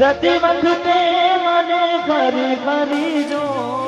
જતી વખતે મને ફરી ફરી જો.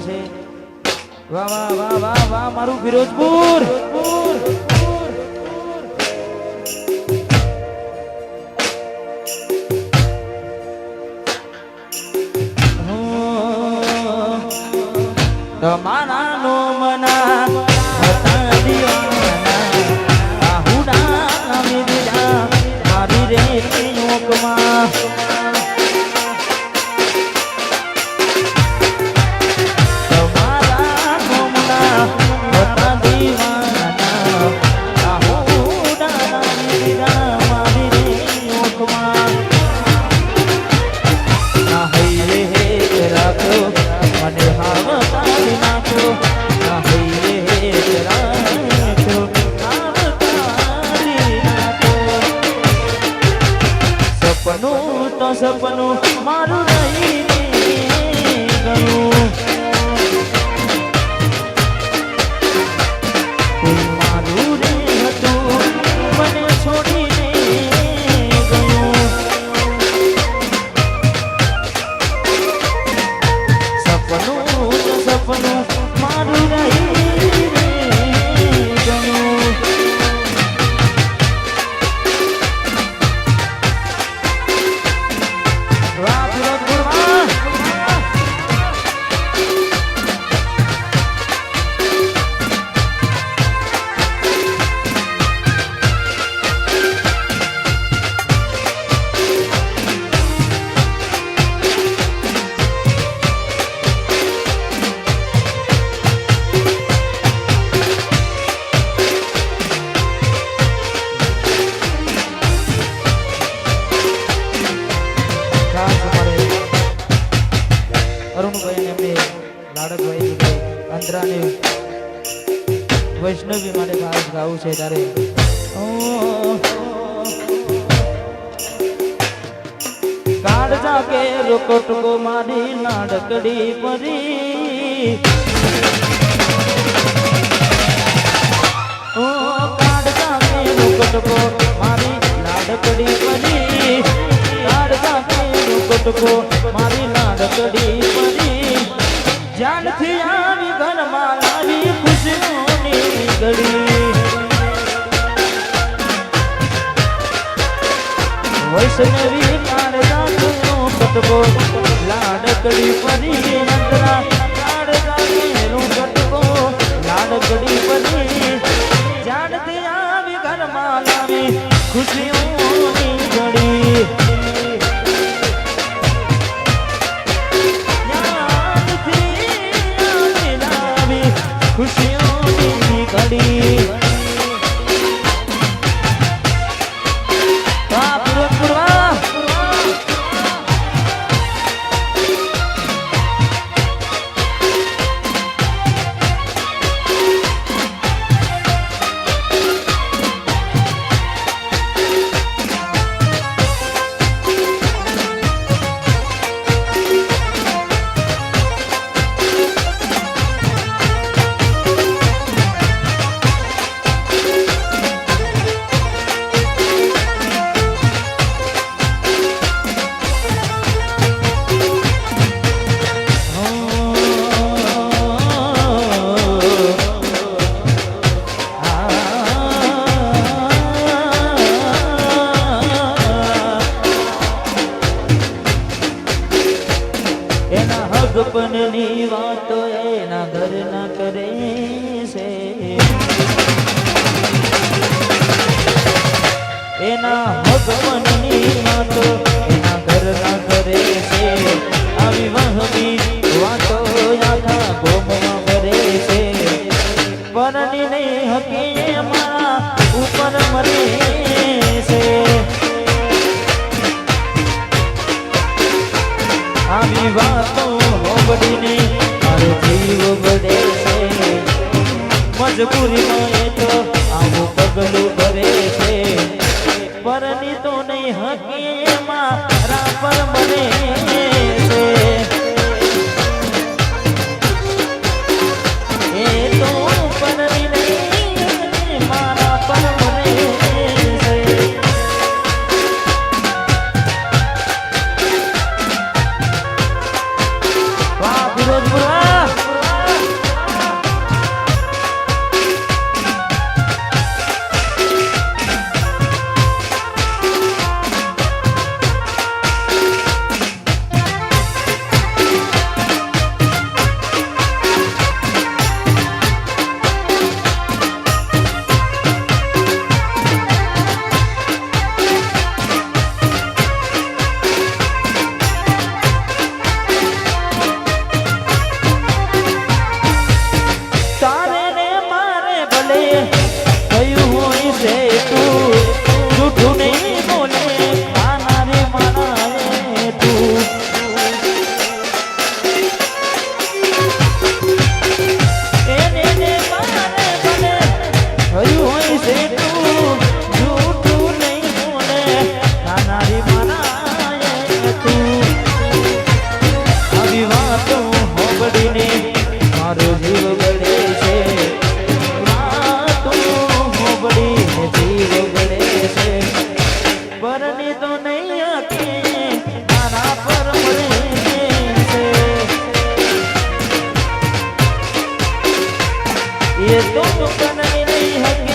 છે. વાહ વાહ વાહ વાહ વાહ મારું ફિરોજપુર. ફિરોજપુર ખોટો સપનું મારું નહીં છે તારે? કાળજા કે રોકટકો મારી નાડકડી પરી. ઓ કાળજા કે રોકટકો મારી લાડકડી પરી. કાળજા કે આવી ઘરમાં લાવી ઘડી વૈષ્ણવી કાળજા નો કટકો લાડકડી પરી એના હગપનની વાતો. એના ઘરના કરે છે, આવી વહમી વાતો આખા ગોમમાં કરે છે. પરણી નહીં હકી મારા ઉપર મરે છે. આવી વાતો હોબડીને મારો જીવ બડે છે. મજબૂરીમાં એ તો દુકાનની હતી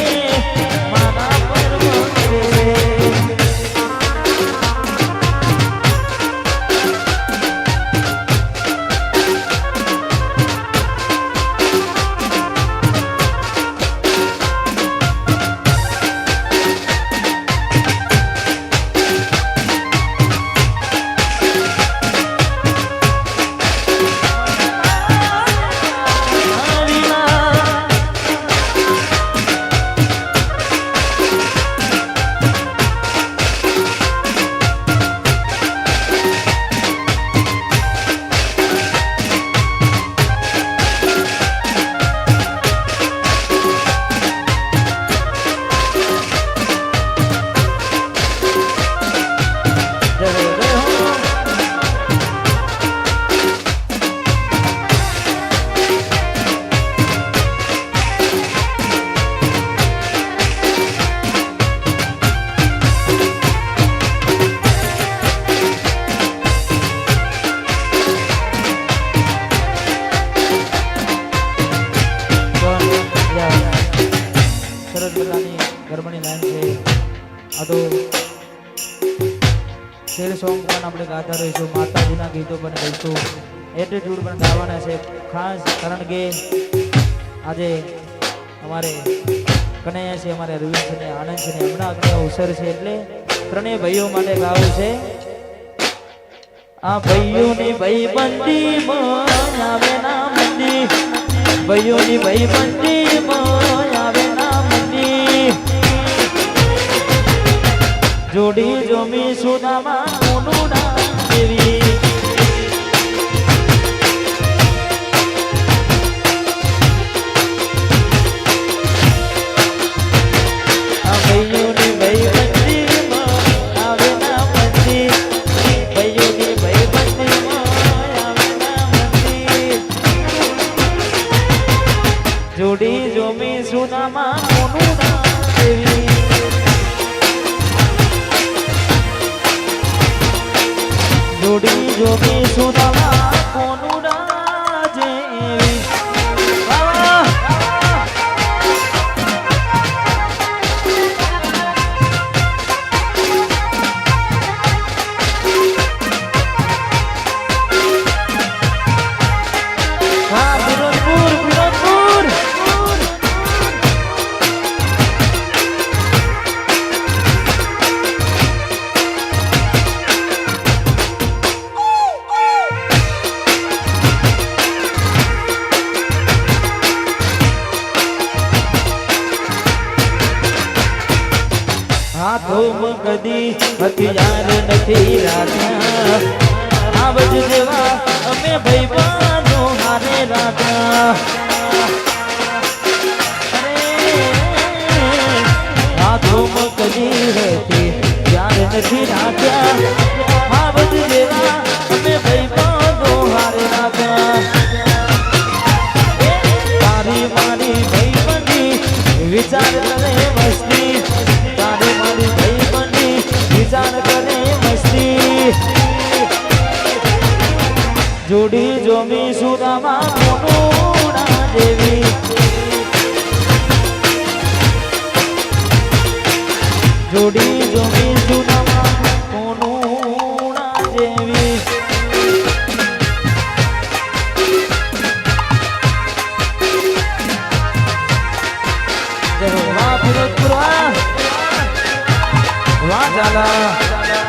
આ તો શેર સોંગ પણ આપણે ગાતા રહીશું માતાજીના ગીતો પણ ગાઈશું એટીટ્યૂડ પણ ગાવાના છે. ખાસ કારણ કે આજે અમારે કનૈયા છે, અમારે રવિન્દ્ર છે ને આનંદ છે ને હમણાં અગ્નિ અવસર છે એટલે ત્રણેય ભાઈઓ માટે ગાવું છે. આ ભાઈઓની ભાઈ બંદી આવે ના મંદી ભાઈઓની ભાઈ બંદી ભાઈબંધીમાં সুদামা ના મંદી જોડી જોમી સુનામાં કોનું દેવી. નથી રાખ્યા આવજ જેવા અમે ભાઈ હારે રાખ્યા અરે, હાથોમાં કદી હથિયાર નથી રાખ્યા વાહ. ચાલા